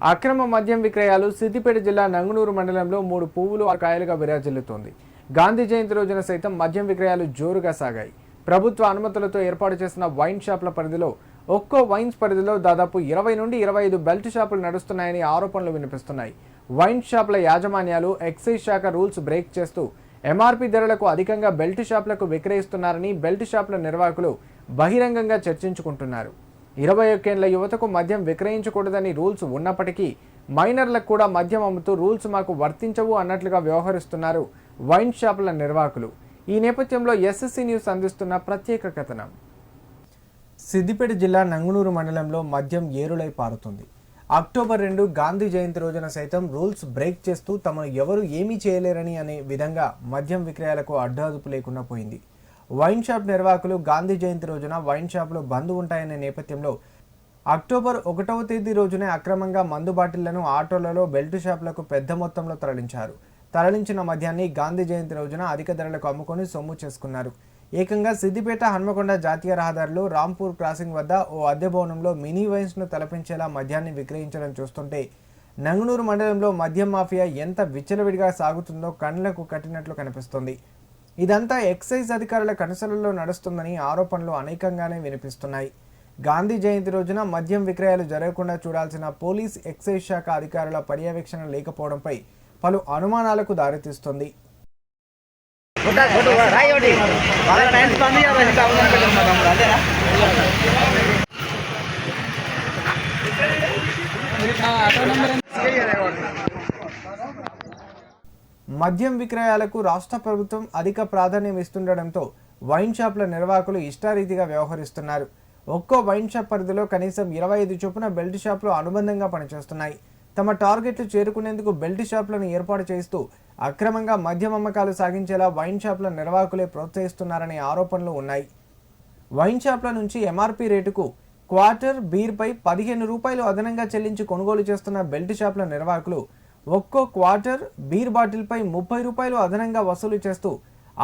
అక్రమ మద్యం విక్రయాలు సిద్దిపేట జిల్లా నంగునూరు మండలంలో మూడు పువ్వులు ఆ కాయలుగా విరాజిల్లుతోంది. గాంధీ జయంతి రోజున సైతం మద్యం విక్రయాలు జోరుగా సాగాయి. ప్రభుత్వ అనుమతులతో ఏర్పాటు చేసిన వైన్ షాప్ల పరిధిలో ఒక్కో వైన్స్ పరిధిలో దాదాపు ఇరవై నుండి ఇరవై ఐదు బెల్ట్ షాపులు నడుస్తున్నాయని ఆరోపణలు వినిపిస్తున్నాయి. వైన్ షాపుల యాజమాన్యాలు ఎక్సైజ్ శాఖ రూల్స్ బ్రేక్ చేస్తూ ఎంఆర్పీ ధరలకు అధికంగా బెల్ట్ షాపులకు విక్రయిస్తున్నారని బెల్ట్ షాపుల నిర్వాహకులు బహిరంగంగా చర్చించుకుంటున్నారు. ఇరవై ఒకేళ్ళ యువతకు మద్యం విక్రయించకూడదని రూల్స్ ఉన్నప్పటికీ మైనర్లకు కూడా మద్యం అమ్ముతూ రూల్స్ మాకు వర్తించవు అన్నట్లుగా వ్యవహరిస్తున్నారు వైన్ షాపుల నిర్వాహకులు. ఈ నేపథ్యంలో ఎస్ఎస్సీ న్యూస్ అందిస్తున్న ప్రత్యేక కథనం. సిద్దిపేట జిల్లా నంగునూరు మండలంలో మద్యం ఏరులై పారుతుంది. అక్టోబర్ రెండు గాంధీ జయంతి రోజున సైతం రూల్స్ బ్రేక్ చేస్తూ తమను ఎవరు ఏమీ చేయలేరని అనే విధంగా మద్యం విక్రయాలకు అడ్డాదుపు లేకుండా పోయింది. వైన్ షాప్ నిర్వాహకులు గాంధీ జయంతి రోజున వైన్ షాపులు బంద్ ఉంటాయనే నేపథ్యంలో అక్టోబర్ ఒకటవ తేదీ రోజునే అక్రమంగా మందు బాటిళ్ళను ఆటోలలో బెల్ట్ షాపులకు పెద్ద మొత్తంలో తరలించారు. తరలించిన మద్యాన్ని గాంధీ జయంతి రోజున అధిక ధరలకు అమ్ముకొని సొమ్ము చేసుకున్నారు. ఏకంగా సిద్దిపేట హన్మకొండ జాతీయ రహదారిలో రాంపూర్ క్రాసింగ్ వద్ద ఓ అద్దె భవనంలో మినీ వైన్స్ను తలపించేలా మద్యాన్ని విక్రయించడం చూస్తుంటే నంగునూరు మండలంలో మద్యం మాఫియా ఎంత విచ్చలవిడిగా సాగుతుందో కళ్ళకు కట్టినట్లు కనిపిస్తుంది. ఇదంతా ఎక్సైజ్ అధికారుల కనుసలలో నడుస్తుందని ఆరోపణలు అనేకంగానే వినిపిస్తున్నాయి. గాంధీ జయంతి రోజున మద్యం విక్రయాలు జరగకుండా చూడాల్సిన పోలీస్ ఎక్సైజ్ శాఖ అధికారుల పర్యవేక్షణ లేకపోవడంపై పలు అనుమానాలకు దారితీస్తుంది. అదేనా మద్యం విక్రయాలకు రాష్ట్ర ప్రభుత్వం అధిక ప్రాధాన్యం ఇస్తుండటంతో వైన్ షాప్ల నిర్వాహకులు ఇష్టారీతిగా వ్యవహరిస్తున్నారు. ఒక్కో వైన్ షాప్ పరిధిలో కనీసం ఇరవై ఐదు చొప్పున బెల్ట్ షాపులు అనుబంధంగా పనిచేస్తున్నాయి. తమ టార్గెట్లు చేరుకునేందుకు బెల్ట్ షాపులను ఏర్పాటు చేస్తూ అక్రమంగా మద్యం అమ్మకాలు సాగించేలా వైన్ షాపుల నిర్వాహకులే ప్రోత్సహిస్తున్నారనే ఆరోపణలు ఉన్నాయి. వైన్ షాప్ల నుంచి ఎంఆర్పి రేటుకు క్వార్టర్ బీర్పై పదిహేను రూపాయలు అదనంగా చెల్లించి కొనుగోలు చేస్తున్న బెల్ట్ షాప్ల నిర్వాహకులు ఒక్కో క్వార్టర్ బీర్ బాటిల్పై ముప్పై రూపాయలు అదనంగా వసూలు చేస్తూ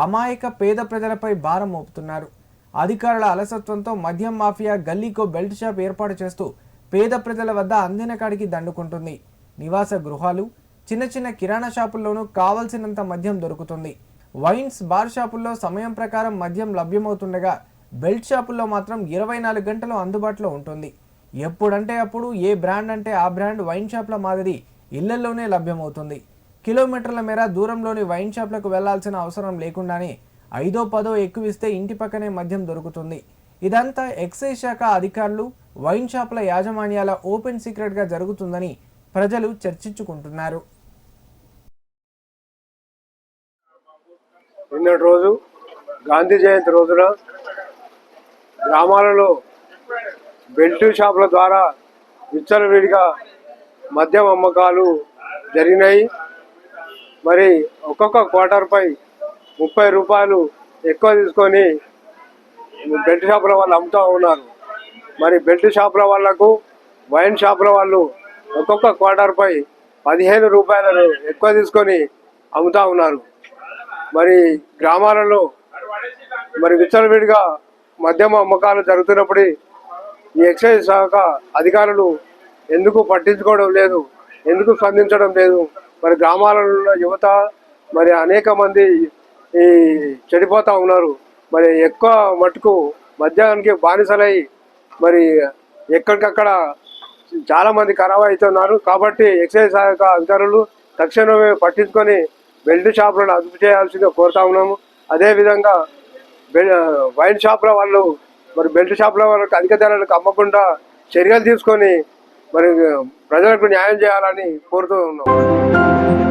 అమాయక పేద ప్రజలపై భారం మోపుతున్నారు. అధికారుల అలసత్వంతో మద్యం మాఫియా గల్లీకో బెల్ట్ షాప్ ఏర్పాటు చేస్తూ పేద ప్రజల వద్ద అందిన కాడికి దండుకుంటుంది. నివాస గృహాలు చిన్న చిన్న కిరాణా షాపుల్లోనూ కావలసినంత మద్యం దొరుకుతుంది. వైన్స్ బార్ షాపుల్లో సమయం ప్రకారం మద్యం లభ్యమవుతుండగా బెల్ట్ షాపుల్లో మాత్రం ఇరవై నాలుగు గంటలు అందుబాటులో ఉంటుంది. ఎప్పుడంటే అప్పుడు ఏ బ్రాండ్ అంటే ఆ బ్రాండ్ వైన్ షాప్ల మాదిరి ఇళ్ళలోనే లభ్యమవుతుంది. కిలోమీటర్ల మేర దూరంలోని వైన్ షాప్లకు వెళ్ళాల్సిన అవసరం లేకుండానే ఐదో పదో ఎక్కువిస్తే ఇంటి పక్కనే మద్యం దొరుకుతుంది. ఇదంతా ఎక్సైజ్ శాఖ అధికారులు వైన్ షాపుల యాజమాన్యాల ఓపెన్ సీక్రెట్గా జరుగుతుందని ప్రజలు చర్చించుకుంటున్నారు. నిన్నటి రోజు గాంధీ జయంతి రోజున గ్రామాలలో బెల్ట్ షాపుల ద్వారా విచ్చలవిడిగా మద్యం అమ్మకాలు జరిగినాయి. మరి ఒక్కొక్క క్వార్టర్పై ముప్పై రూపాయలు ఎక్కువ తీసుకొని బెల్ట్ షాపుల వాళ్ళు అమ్ముతూ ఉన్నారు. మరి బెల్ట్ షాపుల వాళ్ళకు వైన్ షాపుల వాళ్ళు ఒక్కొక్క క్వార్టర్పై పదిహేను రూపాయలను ఎక్కువ తీసుకొని అమ్ముతూ ఉన్నారు. మరి గ్రామాలలో మరి విచ్చలవిడిగా మద్యం అమ్మకాలు జరుగుతున్నప్పుడు ఈ ఎక్సైజ్ శాఖ అధికారులు ఎందుకు పట్టించుకోవడం లేదు? ఎందుకు స్పందించడం లేదు? మరి గ్రామాలలో యువత మరి అనేక మంది ఈ చెడిపోతూ ఉన్నారు. మరి ఎక్కువ మటుకు మద్యానికి బానిసలై మరి ఎక్కడికక్కడ చాలామంది ఖరాబ్ అవుతున్నారు కాబట్టి ఎక్సైజ్ శాఖ అధికారులు తక్షణమే పట్టించుకొని బెల్ట్ షాపులను అదుపు చేయాల్సిందిగా కోరుతా ఉన్నాము. అదేవిధంగా బెల్ వైన్ షాపుల వాళ్ళు మరి బెల్ట్ షాపుల వాళ్ళకి అధిక ధరలకు అమ్మకుండా చర్యలు తీసుకొని మరి ప్రజలకు న్యాయం చేయాలని కోరుతూ ఉన్నాం.